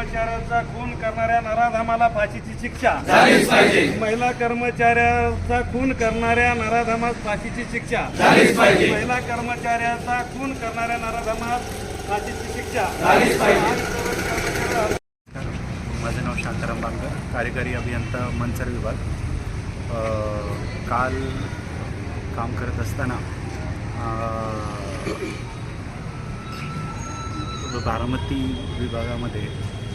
कर्मचाऱ्याचा खून करणाऱ्या नराधमाला फाशीची शिक्षा. महिला कर्मचाऱ्याचा खून करणाऱ्या नराधमास फाशीची शिक्षा. महिला कर्मचाऱ्याचा खून करणाऱ्या नराधमास फाशीची शिक्षा. महावितरण कर्मचाऱ्यावर माझं नाव शांताराम बांगर कार्यकारी अभियंता मनसर विभाग. काल काम करत असताना बारामती विभागामध्ये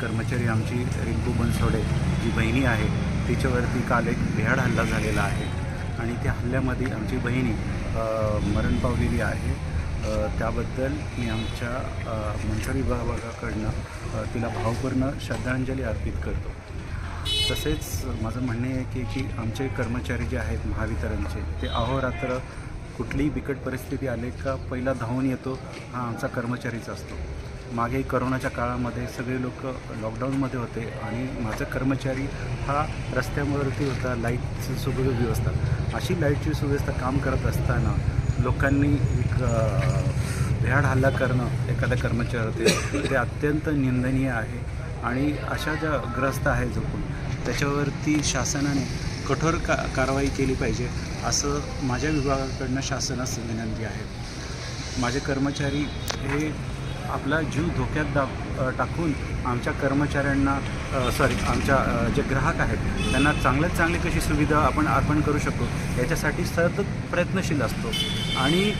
कर्मचारी आमची रिंकू बनसोडे जी बहिणी आहे तिच्यावरती काल एक बेहाड हल्ला झालेला आहे. आणि त्या हल्ल्यामध्ये आमची बहिणी मरण पावलेली आहे. त्याबद्दल मी आमच्या अ, विभागाकडनं तिला भावपूर्ण श्रद्धांजली अर्पित करतो. तसेच माझं म्हणणे आहे की की आमचे कर्मचारी जे आहेत महावितरणचे ते अहोरात्र कुठलीही बिकट परिस्थिती आले का पहिला धावून येतो हा आमचा कर्मचारीच असतो. मागे करोनाच्या काळामध्ये सगळे लोक लॉकडाऊनमध्ये होते आणि माझा कर्मचारी हा रस्त्यावरती होता लाईटची सुव्यवस्था अशी लाईटची सुव्यवस्था काम करत असताना लोकांनी एक भ्याड हल्ला करणं एखाद्या कर्मचाऱ्यावरती ते अत्यंत निंदनीय आहे. आणि अशा ज्या ग्रस्त आहे झोपून त्याच्यावरती शासनाने कठोर का कारवाई केली पाहिजे असं माझ्या विभागाकडनं शासनास विनंती आहे. माझे कर्मचारी हे आपला जीव धोक्यात दा टाकून आमच्या कर्मचाऱ्यांना सॉरी आमच्या जे ग्राहक आहेत त्यांना चांगल्यात चांगली कशी सुविधा आपण अर्पण करू शकतो याच्यासाठी सतत प्रयत्नशील असतो. आणि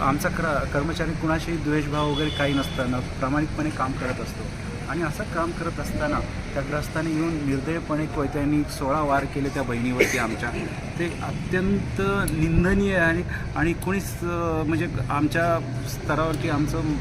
आमचा क्र कर्मचारी कुणाशी द्वेषभाव वगैरे काही नसताना प्रामाणिकपणे काम करत असतो. आणि असं काम करत असताना त्या ग्रस्ताने येऊन निर्दयपणे कोयत्यांनी सोळा वार केले त्या बहिणीवरती आमच्या. ते अत्यंत निंदनीय आहे आणि कोणीच म्हणजे आमच्या स्तरावरती आमचं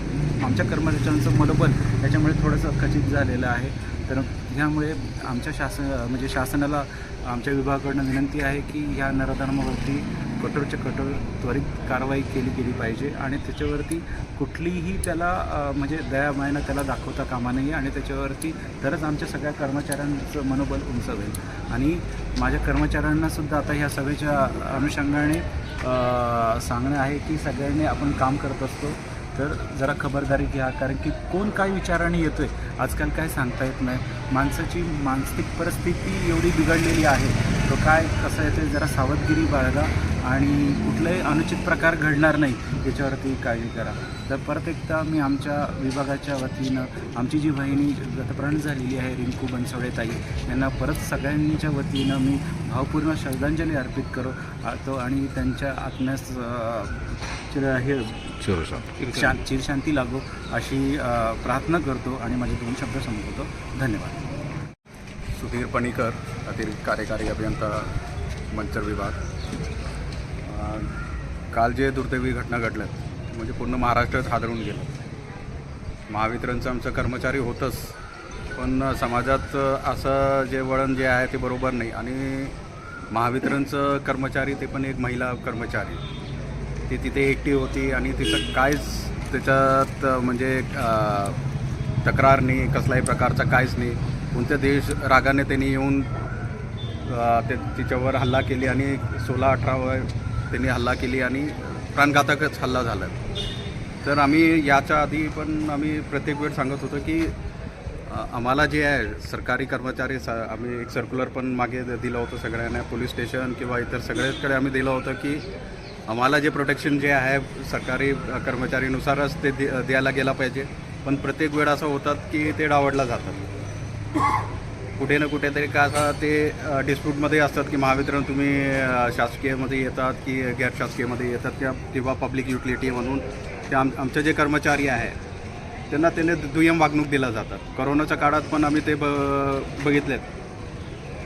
आमच्या कर्मचाऱ्यांचं मनोबल याच्यामुळे थोडंसं खचित झालेलं आहे. तर ह्यामुळे आमच्या शासन म्हणजे शासनाला आमच्या विभागाकडनं विनंती आहे की ह्या नरधर्मावरती कठोरच्या कठोर त्वरित कारवाई केली गेली पाहिजे आणि त्याच्यावरती कुठलीही त्याला म्हणजे दया मायना त्याला दाखवता कामा नाही आणि त्याच्यावरती तरच आमच्या सगळ्या कर्मचाऱ्यांचं मनोबल उंच होईल आणि माझ्या कर्मचाऱ्यांनासुद्धा आता ह्या सभेच्या अनुषंगाने सांगणं आहे की सगळ्यांनी आपण काम करत असतो. तर जरा खबरदारी घ्या कारण की कोण काय विचाराने येतो आहे आजकाल काय सांगता येत नाही. माणसाची मानसिक परिस्थिती एवढी बिघडलेली आहे. तो काय कसं येतोय जरा सावधगिरी बाळगा. आणि कुठलाही अनुचित प्रकार घडणार नाही याच्यावरती काळजी करा. तर परत एकदा मी आमच्या विभागाच्या वतीनं आमची जी बहिणी गतप्राण झालेली आहे रिंकू बनसोडे ताई यांना परत सगळ्यांच्या वतीनं मी भावपूर्ण श्रद्धांजली अर्पित करो तो आणि त्यांच्या आत्म्यास हे शां चिरशांती लागो अशी प्रार्थना करतो आणि माझे दोन शब्द संपवतो. धन्यवाद. सुधीर पणीकर अतिरिक्त कार्यकारी अभियंता मंचर विभाग. काल जे दुर्दैवी घटना घडल्यात म्हणजे पूर्ण महाराष्ट्रच हादरून गेलं. महावितरणचं आमचं कर्मचारी होतंच पण समाजात असं जे वळण जे आहे ते बरोबर नाही. आणि महावितरणचं कर्मचारी ते पण एक महिला कर्मचारी. ती तिथे एकटी होती आणि तिचं काहीच त्याच्यात म्हणजे तक्रार नाही कसलाही प्रकारचा काहीच नाही. कोणत्या देश रागाने त्यांनी येऊन ते तिच्यावर हल्ला केली आणि सोळा अठरावर त्यांनी हल्ला केली आणि प्राणघातकच हल्ला झाला. तर आम्ही याच्या आधी पण आम्ही प्रत्येक वेळ सांगत होतो की आम्हाला जे आहे सरकारी कर्मचारी स आम्ही एक सर्क्युलर पण मागे द- दिलं होतं सगळ्यांना पोलीस स्टेशन किंवा इतर सगळ्याकडे आम्ही दिलं होतं की आम्हाला जे प्रोटेक्शन जे आहे सरकारी कर्मचारीनुसारच ते द्यायला गेला पाहिजे. पण प्रत्येक वेळ असं होतात की ते डावडला जातात. कुठे ना कुठेतरी का असा ते डिस्प्यूटमध्ये असतात की महावितरण तुम्ही शासकीयमध्ये येतात की गैर शासकीयमध्ये येतात त्या किंवा पब्लिक युटिलिटी म्हणून ते आम आमचे जे कर्मचारी आहे त्यांना त्याने दुय्यम वागणूक दिला जातात. करोनाच्या काळात पण आम्ही ते ब बघितलेत.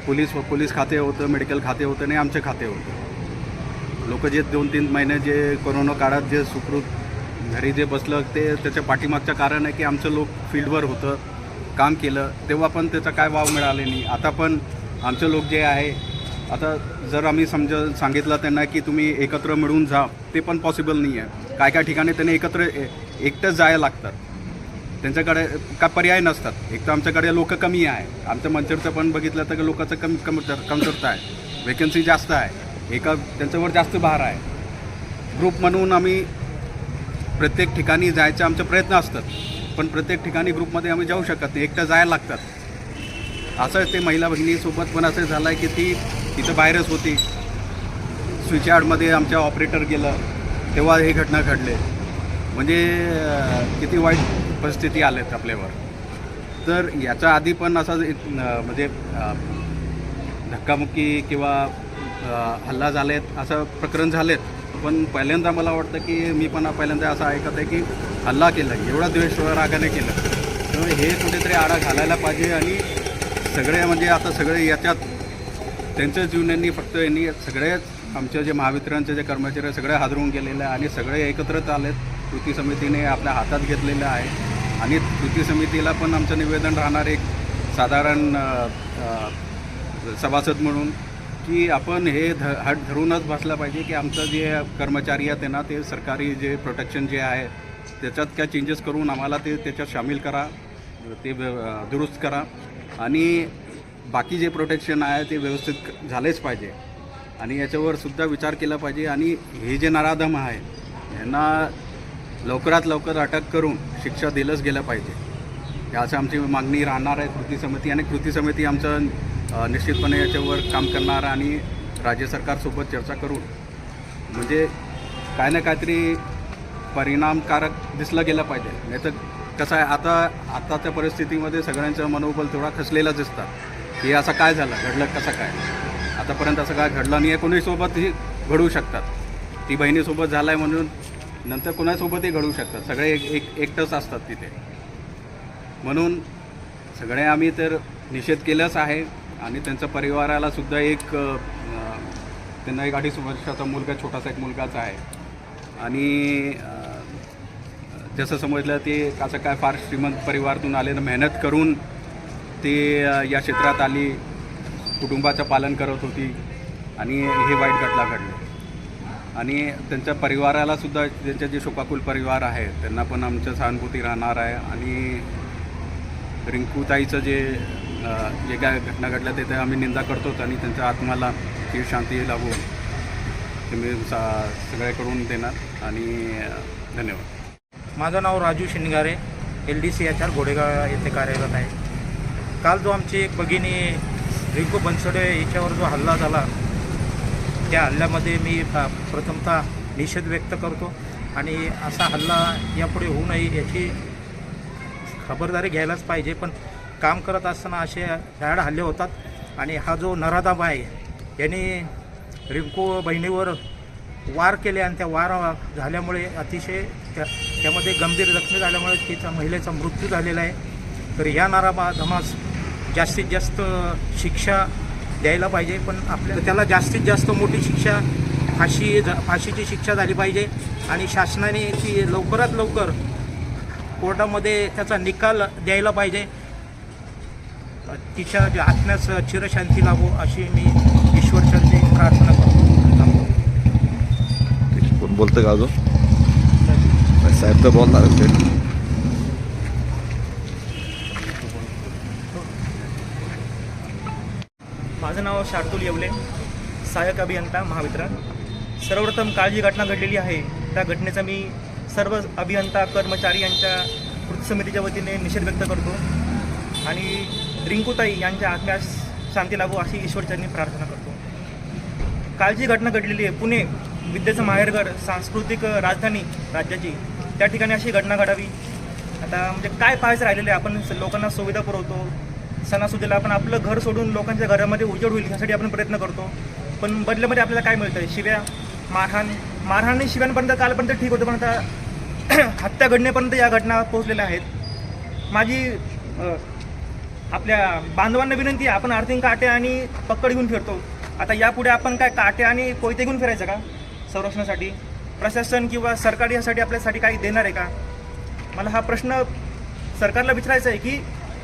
पोलीस पोलीस खाते होतं मेडिकल खाते होतं आणि आमचे खाते होतं. लोक जे दोन तीन महिने जे कोरोना काळात जे सुखरूप घरी जे बसलं ते त्याच्या पाठीमागचं कारण आहे की आमचं लोक फील्डवर होतं. काम केलं तेव्हा पण त्याचा काय वाव मिळाले नाही. आता पण आमचे लोक जे आहे आता जर आम्ही समज सांगितलं त्यांना की तुम्ही एकत्र मिळून जा ते पण पॉसिबल नाही आहे. काय काय ठिकाणी त्यांनी एकत्र ए- एकटंच जायला लागतात. त्यांच्याकडे काय पर्याय नसतात. एक तर आमच्याकडे लोक कमी आहे. आमच्या मंचरचं पण बघितलं तर लोकांचं कमी कम कमतरता आहे. वेकन्सी जास्त आहे. एका त्यांच्यावर जास्त भार आहे. ग्रुप म्हणून आम्ही प्रत्येक ठिकाणी जायचे आमचे प्रयत्न असतात. पण प्रत्येक ठिकाणी ग्रुपमध्ये आम्ही जाऊ शकत नाही. एकटं जायला लागतात. असं ते महिला भगिनीसोबत पण असं झालं आहे की ती तिथं बाहेरच होती. स्विचयार्डमध्ये आमच्या ऑपरेटर गेलं. तेव्हा ही घटना घडले. म्हणजे किती वाईट परिस्थिती आल्यात आपल्यावर. तर याच्या आधी पण असा म्हणजे धक्कामुक्की किंवा हल्ला झालेत असं प्रकरण झालेत. पण पहिल्यांदा मला वाटतं की मी पण पहिल्यांदा असं ऐकत आहे की हल्ला केला एवढा द्वेष रागाने केला. त्यामुळे हे कुठेतरी आडा घालायला पाहिजे आणि सगळे म्हणजे आता सगळे याच्यात त्यांच्याच जीवनांनी फक्त यांनी सगळेच आमच्या जे महावितरणचे जे कर्मचारी सगळे हादरून गेलेले आहे आणि सगळे एकत्रच आलेत. कृती समितीने आपल्या हातात घेतलेलं आहे आणि कृती समितीला पण आमचं निवेदन राहणार एक साधारण सभासद म्हणून. की आपण हे ध हट धरूनच बसलं पाहिजे की आमचं जे कर्मचारी आहेत त्यांना ते सरकारी जे प्रोटेक्शन जे आहे त्याच्यात काय चेंजेस करून आम्हाला ते त्याच्यात सामील करा ते दुरुस्त करा. आणि बाकी जे प्रोटेक्शन आहे ते व्यवस्थित झालेच पाहिजे. आणि याच्यावर सुद्धा विचार केला पाहिजे. आणि हे जे नराधम आहे यांना लवकरात लवकर अटक करून शिक्षा दिलंच गेलं पाहिजे. याची आमची मागणी राहणार आहे कृती समिती आणि कृती समिती आमचं निश्चितपणे याच्यावर काम करणार आणि राज्य सरकारसोबत चर्चा करून म्हणजे काय ना काहीतरी परिणामकारक दिसलं गेलं पाहिजे. नाही तर कसं आहे आता आताच्या परिस्थितीमध्ये सगळ्यांचं मनोबल थोडा खसलेलाच दिसतात. की असं काय झालं घडलं कसं काय? आतापर्यंत असं काय घडलं नाही आहे कोणीसोबतही घडू शकतात. ती बहिणीसोबत झालं आहे म्हणून नंतर कोणासोबतही घडू शकतात. सगळे एक एक एकटंच असतात तिथे. म्हणून सगळे आम्ही तर निषेध केलाच आहे. आणि त्यांच्या परिवाराला सुद्धा एक त्यांना एक अडीच वर्षाचा मुलगा छोटासा एक मुलगाच आहे. आणि जसं समजलं ते कसं काय फार श्रीमंत परिवारातून आले मेहनत करून ते या क्षेत्रात आली कुटुंबाचं पालन करत होती आणि हे वाईट घटना घडली. आणि त्यांच्या परिवाराला सुद्धा त्यांचे जे शोकाकुल परिवार आहे त्यांना पण आमच्या सहानुभूती राहणार आहे. आणि रिंकूताईचं जे जे काय घटना घडल्या ते आम्ही निंदा करतोच आणि त्यांच्या आत्माला ती शांती लाभू. तुम्ही सा सगळ्याकडून देणार आणि धन्यवाद. माझं नाव Raju Shingare L D C H R घोडेगाव येथे कार्यरत आहे. काल जो आमची एक भगिनी रिंकू बनसोडे याच्यावर जो हल्ला झाला त्या हल्ल्यामध्ये मी प्रथमतः निषेध व्यक्त करतो आणि असा हल्ला यापुढे होऊ नये याची खबरदारी घ्यायलाच पाहिजे. पण काम करत असताना असे झाड हल्ले होतात. आणि हा जो नराधाम आहे यांनी रिंकू बहिणीवर वार केले आणि त्या वार झाल्यामुळे अतिशय त्या त्यामध्ये गंभीर जखमी झाल्यामुळे तिचा महिलेचा मृत्यू झालेला आहे. तर या नाराबा धमास जास्तीत जास्त शिक्षा द्यायला पाहिजे पण आपल्या त्याला जास्तीत जास्त मोठी शिक्षा फाशी फाशीची शिक्षा झाली पाहिजे. आणि शासनाने ती लवकरात लवकर कोर्टामध्ये त्याचा निकाल द्यायला पाहिजे. तिच्या ज्या आत्म्यास चिरशांती लाभो अशी मी ईश्वरचरणी प्रार्थना करतो. कोण बोलतं का अजून? साहेब तर बोलणार ते. माझं नाव शार्दूल येवले सहाय्यक अभियंता महावितरण. सर्वप्रथम काल जी घटना घडलेली आहे त्या घटनेचा मी सर्व अभियंता कर्मचारी यांच्या कृती समितीच्या वतीने निषेध व्यक्त करतो. आणि रिंकूताई यांच्या आत्म्यास शांती लागू अशी ईश्वरचरणी प्रार्थना करतो. कालची घटना घडलेली आहे पुणे विद्येचं माहेरघर सांस्कृतिक राजधानी राज्याची त्या ठिकाणी अशी घटना घडावी. आता म्हणजे काय पाहायचं राहिलेलं आहे आपण स- लोकांना सुविधा पुरवतो. सणासुदीला आपण आपलं घर सोडून लोकांच्या घरामध्ये उजेड होईल यासाठी आपण प्रयत्न करतो. पण बदल्यामध्ये आपल्याला काय मिळतं शिव्या मारहाण मारहाण आणि शिव्यांपर्यंत कालपर्यंत ठीक होतं पण आता हत्या घडण्यापर्यंत या घटना पोहोचलेल्या आहेत. माझी आपल्या बांधवांना विनंती आहे आपण आर्थिक काटे आणि पक्कड घेऊन फिरतो. आता यापुढे आपण काय काटे आणि कोयते घेऊन फिरायचं का? संरक्षणासाठी? प्रशासन किंवा सरकार यासाठी आपल्यासाठी काही देणार आहे का? मला हा प्रश्न सरकारला विचारायचा आहे की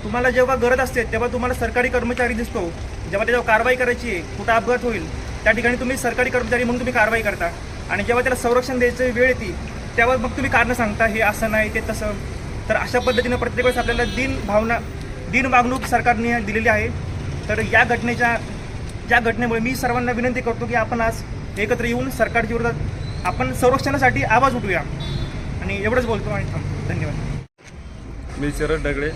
तुम्हाला जेव्हा गरज असते तेव्हा तुम्हाला सरकारी कर्मचारी दिसतो. जेव्हा त्याच्यावर कारवाई करायची आहे कुठं अपघात होईल त्या ठिकाणी तुम्ही सरकारी कर्मचारी म्हणून तुम्ही कारवाई करता. आणि जेव्हा त्याला संरक्षण द्यायची वेळ येते तेव्हा मग तुम्ही कारणं सांगता हे असं नाही ते तसं. तर अशा पद्धतीनं प्रत्येक वेळेस आपल्याला दिन भावना दिनवागणूक सरकारने दिलेली आहे. तर या घटनेच्या ज्या घटनेमुळे मी सर्वांना विनंती करतो की आपण आज एकत्र येऊन सरकारच्या विरोधात आपण संरक्षणासाठी आवाज उठूया आणि एवढंच बोलतो आणि थांबतो. धन्यवाद. मी शरद डगळे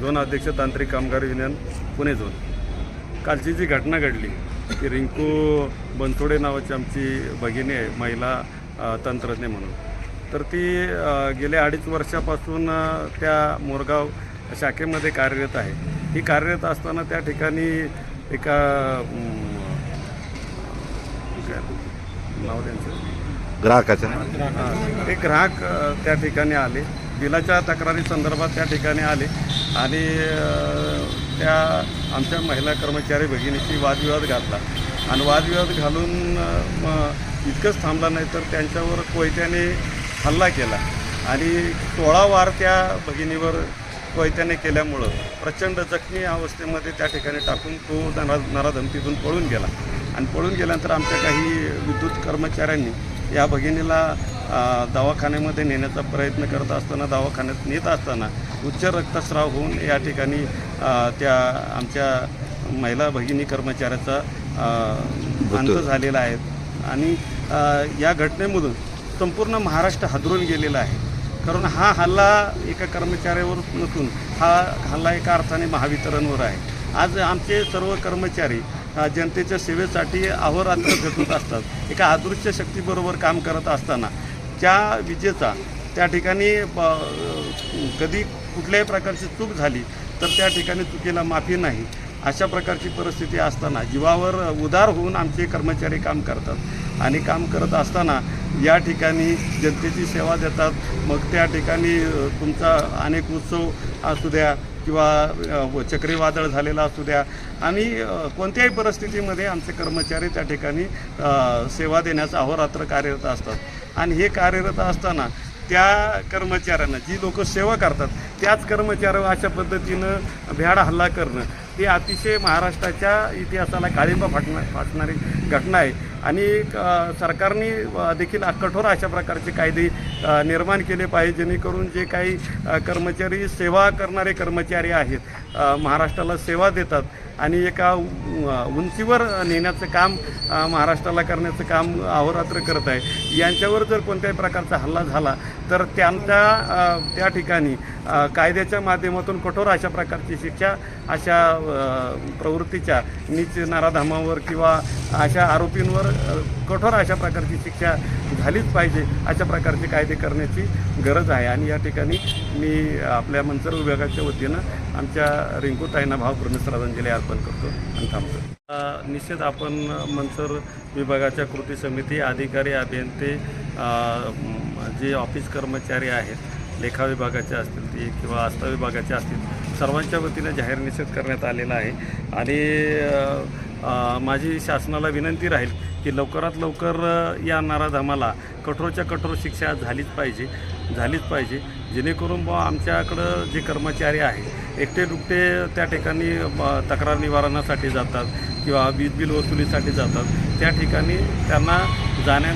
झोन अध्यक्ष तांत्रिक कामगार युनियन पुणे झोन. कालची जी घटना घडली ती रिंकू बनतोडे नावाची आमची भगिनी आहे महिला तंत्रज्ञ म्हणून. तर ती गेल्या अडीच वर्षापासून त्या मोरगाव शाखेमध्ये कार्यरत आहे. ही कार्यरत असताना त्या ठिकाणी एका नाव त्यांचं? ग्राहकाच्या हां. ते ग्राहक त्या ठिकाणी आले. बिलाच्या तक्रारी संदर्भात त्या ठिकाणी आले. आणि त्या आमच्या महिला कर्मचारी भगिनीशी वादविवाद घातला. आणि वादविवाद घालून इतकंच थांबला नाही तर त्यांच्यावर कोयत्याने हल्ला केला. आणि सोळा वार त्या भगिनीवर कोयत्याने केल्यामुळं प्रचंड जखमी अवस्थेमध्ये त्या ठिकाणी टाकून तो नरा नराधमतीतून पळून गेला. आणि पळून गेल्यानंतर आमच्या काही विद्युत कर्मचाऱ्यांनी या भगिनीला दवाखान्यामध्ये नेण्याचा प्रयत्न करत असताना दवाखान्यात नेत असताना उच्च रक्तस्राव होऊन या ठिकाणी त्या आमच्या महिला भगिनी कर्मचाऱ्याचा अंत झालेला आहे. आणि या घटनेमधून संपूर्ण महाराष्ट्र हादरून गेलेला आहे. कारण हा हल्ला एका कर्मचाऱ्यावर नसून हा हल्ला एका अर्थाने महावितरणवर आहे. आज आमचे सर्व कर्मचारी जनतेच्या सेवेसाठी अहोरात्र झटत असतात. एका अदृश्य शक्तीबरोबर काम करत असताना त्या विजेचा त्या ठिकाणी ब- कधी कुठल्याही प्रकारची चूक झाली तर त्या ठिकाणी चुकीला माफी नाही. अशा प्रकारची परिस्थिती असताना जीवावर उदार होऊन आमचे कर्मचारी काम करतात. आणि काम करत असताना या ठिकाणी जनतेची सेवा देतात. मग त्या ठिकाणी तुमचा अनेक उत्सव असू द्या किंवा हो, चक्रीवादळ झालेला असू द्या. आणि कोणत्याही परिस्थितीमध्ये आमचे कर्मचारी त्या ठिकाणी सेवा देण्याचा अहोरात्र कार्यरत असतात. आणि हे कार्यरत असताना त्या कर्मचाऱ्यांना जी लोक सेवा करतात त्याच कर्मचाऱ्यावर अशा पद्धतीनं भ्याड हल्ला करणं ही अतिशय महाराष्ट्राच्या इतिहासाला काळिंबा फाटणार फाटणारी घटना आहे. आणि सरकारने देखील कठोर अशा प्रकारचे कायदे निर्माण केले पाहिजे जेणेकरून जे काही कर्मचारी सेवा करणारे कर्मचारी आहेत महाराष्ट्राला सेवा देतात आणि एका उंचीवर नेण्याचं काम महाराष्ट्राला करण्याचं काम अहोरात्र करत आहे. यांच्यावर जर कोणत्याही प्रकारचा हल्ला झाला तर त्यांच्या त्या ठिकाणी कायद्याच्या माध्यमातून कठोर अशा प्रकारची शिक्षा अशा प्रवृत्तीच्या नीच नाराधामावर किंवा अशा आरोपींवर कठोर अशा प्रकारची शिक्षा झालीच पाहिजे अशा प्रकारचे कायदे करण्याची गरज आहे. आणि या ठिकाणी मी आपल्या मंचर विभागाच्या वतीनं आमच्या रिंकूताईंना भावपूर्ण श्रद्धांजली अर्पण करतो आणि थांबतो. निश्चित आपण मंचर विभागाच्या कृती समिती अधिकारी अभियंते जे ऑफिस कर्मचारी आहेत लेखा विभागाचे असतील ते किंवा आस्था विभागाचे असतील सर्वांच्या वतीनं जाहीर निषेध करण्यात आलेला आहे. आणि माझी शासनाला विनंती राहील की लवकरात लवकर या नाराधामाला कठोरच्या कठोर शिक्षा झालीच पाहिजे झालीच पाहिजे. जेणेकरून बुवा आमच्याकडं जे कर्मचारी आहे एकटे दुकटे त्या ठिकाणी तक्रार निवारणासाठी जातात किंवा वीज बिल वसुलीसाठी जातात. त्या ठिकाणी त्यांना जाण्या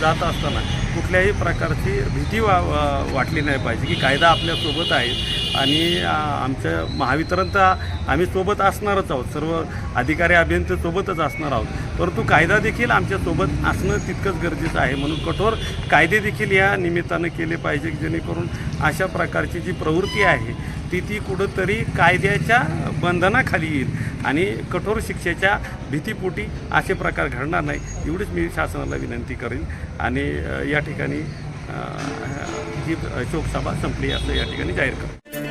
जात असताना कुठल्याही प्रकारची भीती वा- वाटली नाही पाहिजे की कायदा आपल्यासोबत आहे. आणि आमचं महावितरण तर आम्ही सोबत असणारच आहोत. सर्व अधिकारी अभियंते सोबतच असणार आहोत. परंतु कायदा देखील आमच्यासोबत असणं तितकंच गरजेचं आहे. म्हणून कठोर कायदे देखील या निमित्तानं केले पाहिजे जेणेकरून अशा प्रकारची जी प्रवृत्ती आहे ती ती कुठंतरी कायद्याच्या बंधनाखाली येईल आणि कठोर शिक्षेच्या भीतीपोटी असे प्रकार घडणार नाही. एवढीच मी शासनाला विनंती करेन आणि या ठिकाणी जी ही शोकसभा संपली असं या ठिकाणी जाहीर करतो.